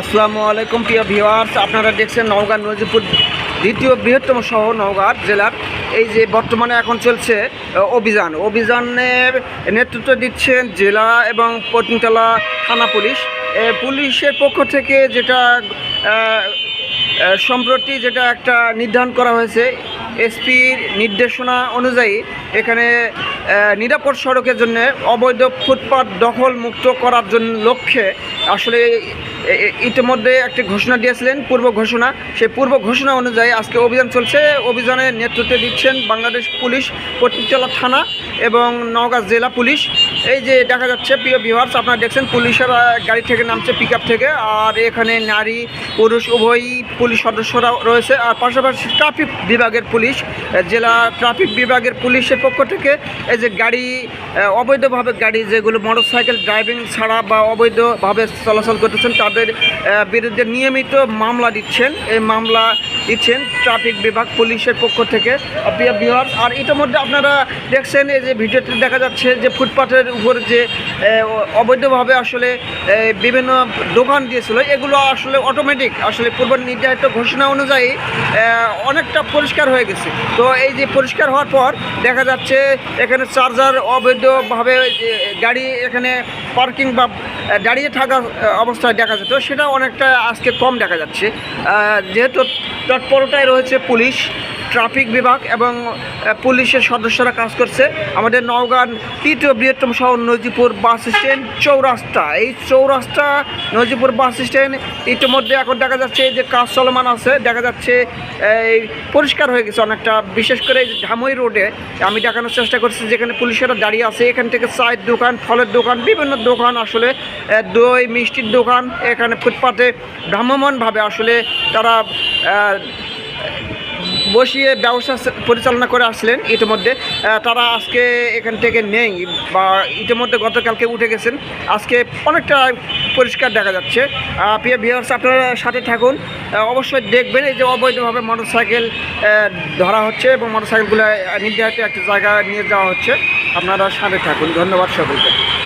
আসসালামু আলাইকুম, প্রিয় ভিওয়ার্স আপনারা দেখছেন নওগাঁ নজিপুর দ্বিতীয় বৃহত্তম শহর নওগাঁ জেলার। এই যে বর্তমানে এখন চলছে অভিযান। অভিযানের নেতৃত্ব দিচ্ছেন জেলা এবং পটিনতলা থানা পুলিশ। পুলিশের পক্ষ থেকে যেটা সম্প্রতি যেটা একটা নির্ধারণ করা হয়েছে এসপির নির্দেশনা অনুযায়ী এখানে নিরাপদ সড়কের জন্য অবৈধ ফুটপাত দখল মুক্ত করার জন্য লক্ষ্যে আসলে ইতিমধ্যে একটি ঘোষণা দিয়েছিলেন, পূর্ব ঘোষণা। সেই পূর্ব ঘোষণা অনুযায়ী আজকে অভিযান চলছে। অভিযানের নেতৃত্ব দিচ্ছেন বাংলাদেশ পুলিশ পতিতলা থানা এবং নওগাঁ জেলা পুলিশ। এই যে দেখা যাচ্ছে, প্রিয় বিহার্স আপনারা দেখছেন, পুলিশের গাড়ি থেকে নামছে পিক থেকে। আর এখানে নারী, পুরুষ, উভয়ই পুলিশ সদস্যরা রয়েছে। আর পাশাপাশি ট্রাফিক বিভাগের পুলিশ জেলা ট্রাফিক বিভাগের পুলিশের পক্ষ থেকে এই যে গাড়ি অবৈধভাবে গাড়ি যেগুলো মোটরসাইকেল ড্রাইভিং ছাড়া বা অবৈধভাবে চলাচল করতেছেন, তাদের বিরুদ্ধে নিয়মিত মামলা দিচ্ছেন। এই মামলা দিচ্ছেন ট্রাফিক বিভাগ পুলিশের পক্ষ থেকে। বিহার আর ইতিমধ্যে আপনারা দেখছেন, এই যে ভিডিওতে দেখা যাচ্ছে যে ফুটপাথের উপর যে অবৈধভাবে আসলে বিভিন্ন দোকান দিয়েছিল, এগুলো আসলে অটোমেটিক আসলে পূর্ব নির্ধারিত ঘোষণা অনুযায়ী অনেকটা পরিষ্কার হয়ে গেছে। তো এই যে পরিষ্কার হওয়ার পর দেখা যাচ্ছে এখানে চার্জার অবৈধভাবে গাড়ি এখানে পার্কিং বা দাঁড়িয়ে থাকা অবস্থায় দেখা যেত, সেটা অনেকটা আজকে কম দেখা যাচ্ছে। যেহেতু তৎপরতায় রয়েছে পুলিশ ট্রাফিক বিভাগ এবং পুলিশের সদস্যরা কাজ করছে। আমাদের নওগাঁ তৃতীয় বৃহত্তম শহর নজিপুর বাস স্ট্যান্ড চৌরাস্তা। এই চৌরাস্তা, নজিপুর বাস স্ট্যান্ড ইতিমধ্যে এখন দেখা যাচ্ছে যে কাজ চলমান আছে। দেখা যাচ্ছে এই পরিষ্কার হয়ে গেছে অনেকটা। বিশেষ করে ঝামই রোডে আমি দেখানোর চেষ্টা করছি, যেখানে পুলিশেরা দাঁড়িয়ে আছে। এখান থেকে চায়ের দোকান, ফলের দোকান, বিভিন্ন দোকান আসলে দই, মিষ্টির দোকান, এখানে ফুটপাতে ভ্রাম্যমানভাবে আসলে তারা বসিয়ে ব্যবসা পরিচালনা করে আসলেন ইতিমধ্যে। তারা আজকে এখান থেকে নেই বা ইতিমধ্যে গতকালকে উঠে গেছেন। আজকে অনেকটা পরিষ্কার দেখা যাচ্ছে। প্রিয় ভিউয়ার্স আপনারা সাথে থাকুন। অবশ্যই দেখবেন এই যে অবৈধভাবে মোটরসাইকেল ধরা হচ্ছে এবং মোটরসাইকেলগুলো নির্ধারিত একটা জায়গায় নিয়ে যাওয়া হচ্ছে। আপনারা সাথে থাকুন। ধন্যবাদ সকলকে।